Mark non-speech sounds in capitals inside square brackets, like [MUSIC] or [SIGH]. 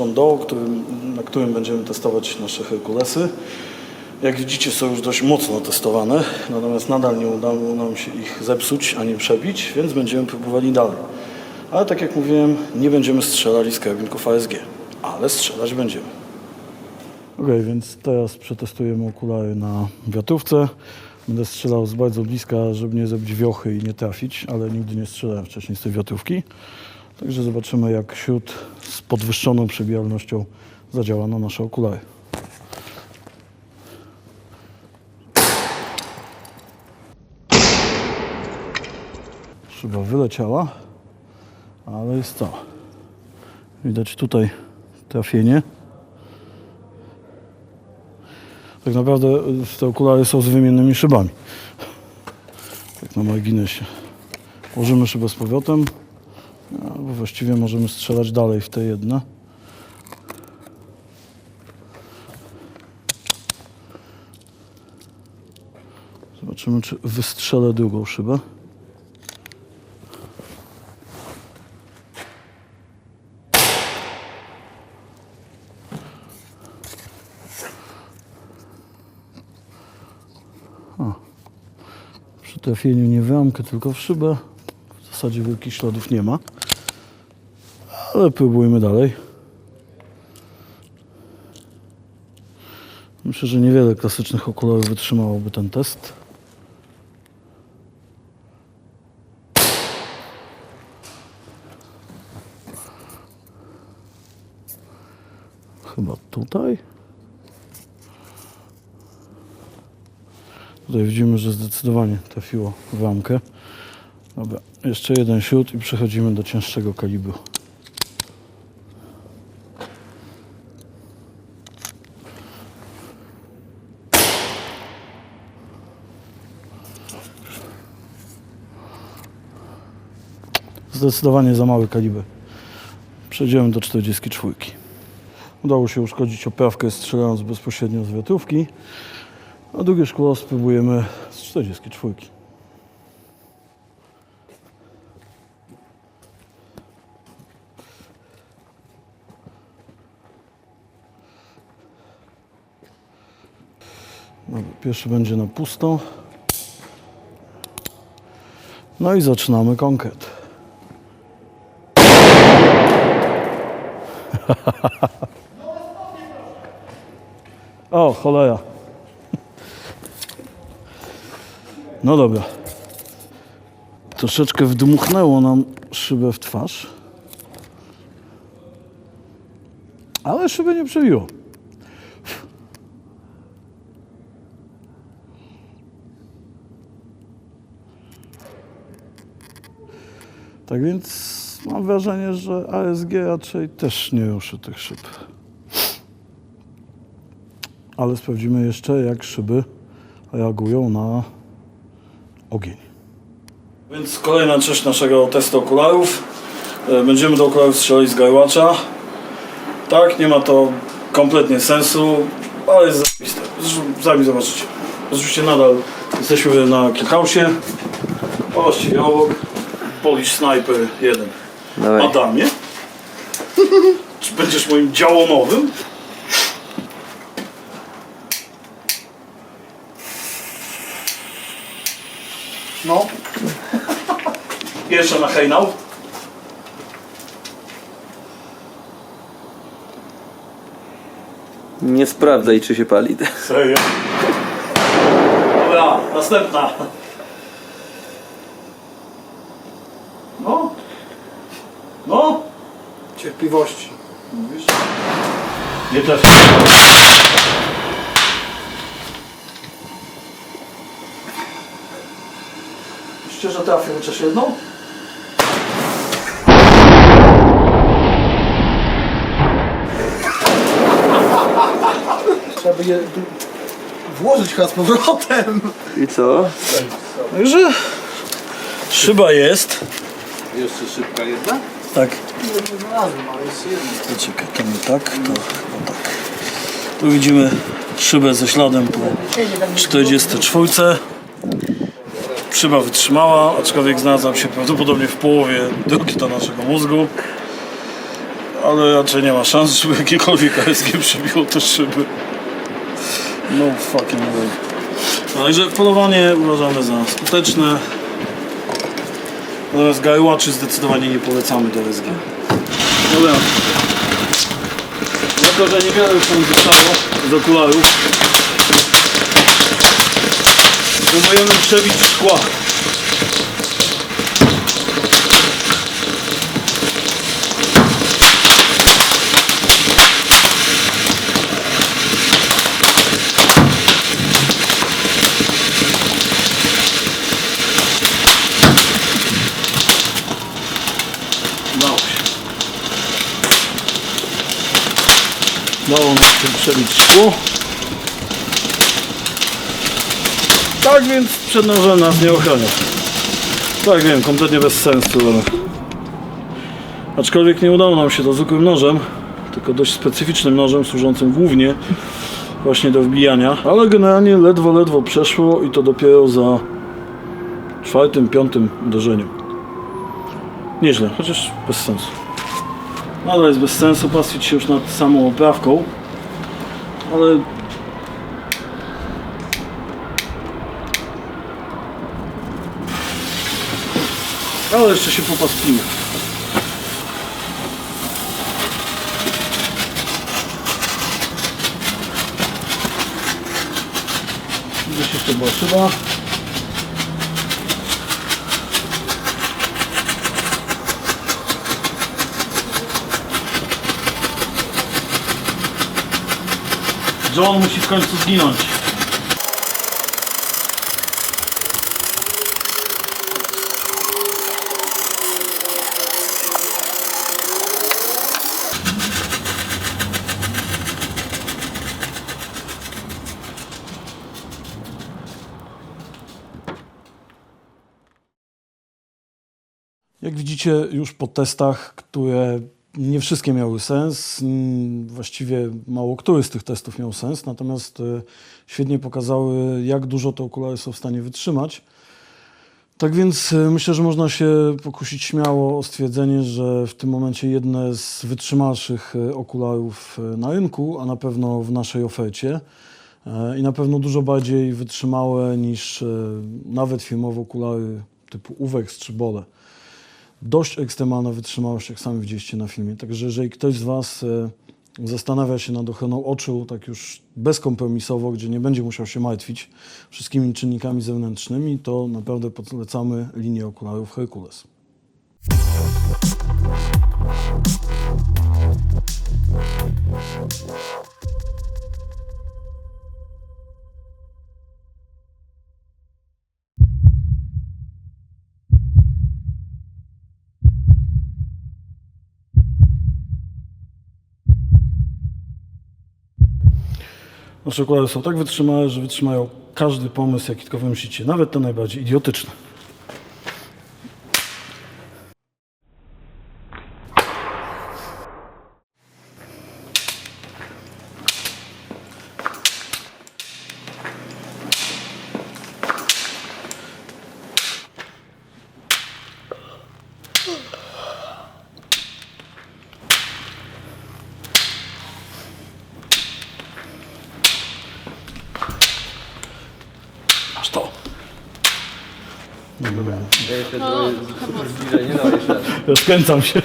John którym, na którym będziemy testować nasze Herkulesy. Jak widzicie są już dość mocno testowane, natomiast nadal nie udało nam się ich zepsuć ani przebić, więc będziemy próbowali dalej. Ale tak jak mówiłem, nie będziemy strzelali z karabinków ASG, ale strzelać będziemy. Okej, więc teraz przetestujemy okulary na wiatrówce. Będę strzelał z bardzo bliska, żeby nie zrobić wiochy i nie trafić, ale nigdy nie strzelałem wcześniej z tej wiatrówki. Także zobaczymy, jak śród z podwyższoną przebijalnością zadziała na nasze okulary. Szyba wyleciała, ale jest co? Widać tutaj trafienie. Tak naprawdę y, te okulary są z wymiennymi szybami. Tak na marginesie. Włożymy szybę z powrotem, albo właściwie możemy strzelać dalej w te jedne. Zobaczymy, czy wystrzelę drugą szybę. Przy trafieniu nie w ramkę, tylko w szybę. Zasadzie wielkich śladów nie ma. Ale próbujmy dalej. Myślę, że niewiele klasycznych okularów wytrzymałoby ten test. Chyba tutaj. Tutaj widzimy, że zdecydowanie trafiło w ramkę. Dobra, jeszcze jeden siód i przechodzimy do cięższego kalibru. Zdecydowanie za mały kaliber. Przejdziemy do 44. Udało się uszkodzić oprawkę strzelając bezpośrednio z wiatrówki. A drugie szkło spróbujemy z 44. Dobra, pierwszy będzie na pusto. No i zaczynamy konkret. [LAUGHS] o, cholera. No dobra. Troszeczkę wdmuchnęło nam szybę w twarz. Ale szybę nie przebiło. Tak więc mam wrażenie, że ASG raczej też nie ruszy tych szyb. Ale sprawdzimy jeszcze, jak szyby reagują na ogień. Więc kolejna część naszego testu okularów. E, Będziemy do okularów strzelali z garłacza. Tak, nie ma to kompletnie sensu, ale jest zajebiste. Zresztą zobaczycie. Oczywiście nadal jesteśmy na Killhouse'ie, a właściwie obok Polish Sniper 1. Dawaj. Adamie? [LAUGHS] Czy będziesz moim działonowym? No. Jeszcze na hejnał. Nie sprawdzaj, czy się pali. Serio? Dobra, następna. No. Cierpliwości. Mówisz? Nie trafi. Myślicie, że trafię chociaż jedną? [LAUGHS] Trzeba by je tu włożyć chyba z powrotem. I co? Także szyba jest. Jeszcze szybka jedna? Tak. Czekaj, to nie tak, to chyba tak. Tu widzimy szybę ze śladem po 44. Szyba wytrzymała, aczkolwiek znalazła się prawdopodobnie w połowie drogi do naszego mózgu. ale raczej nie ma szans, żeby jakiekolwiek ASG przebiło te szyby. No fucking way. Także polowanie uważamy za skuteczne. Natomiast gajłaczy zdecydowanie nie polecamy do ASG. Dobra. Jako, że niewiele już nam zostało z okularów, próbujemy przebić szkła. Udało się. Udało szkło. Tak więc przed nożem nas nie ochrania. Tak wiem, kompletnie bez sensu, ale... Aczkolwiek nie udało nam się to zwykłym nożem, tylko dość specyficznym nożem służącym głównie właśnie do wbijania, ale generalnie ledwo, ledwo przeszło i to dopiero za czwartym, piątym uderzeniem. Nieźle, chociaż bez sensu. Nadal jest bez sensu pastwić się już nad samą oprawką, ale ale jeszcze się popastwimy. Gdzieś jeszcze była szyba. John musi w końcu zginąć. Jak widzicie już po testach, które nie wszystkie miały sens, mm, właściwie mało który z tych testów miał sens, natomiast e, świetnie pokazały, jak dużo te okulary są w stanie wytrzymać. Tak więc e, myślę, że można się pokusić śmiało o stwierdzenie, że w tym momencie jedne z wytrzymalszych e, okularów na rynku, a na pewno w naszej ofercie. I na pewno dużo bardziej wytrzymałe niż nawet firmowe okulary typu Uwex czy Bole dość ekstremalna wytrzymałość, jak sami widzieliście na filmie. Także jeżeli ktoś z Was e, zastanawia się nad ochroną oczu, tak już bezkompromisowo, gdzie nie będzie musiał się martwić wszystkimi czynnikami zewnętrznymi, to naprawdę polecamy linię okularów Herkules. Nasze okulary są tak wytrzymałe, że wytrzymają każdy pomysł, jaki tylko wymyślicie, nawet te najbardziej idiotyczne. Jeszcze zbliżenie, no jeszcze raz. Rozkręcam się.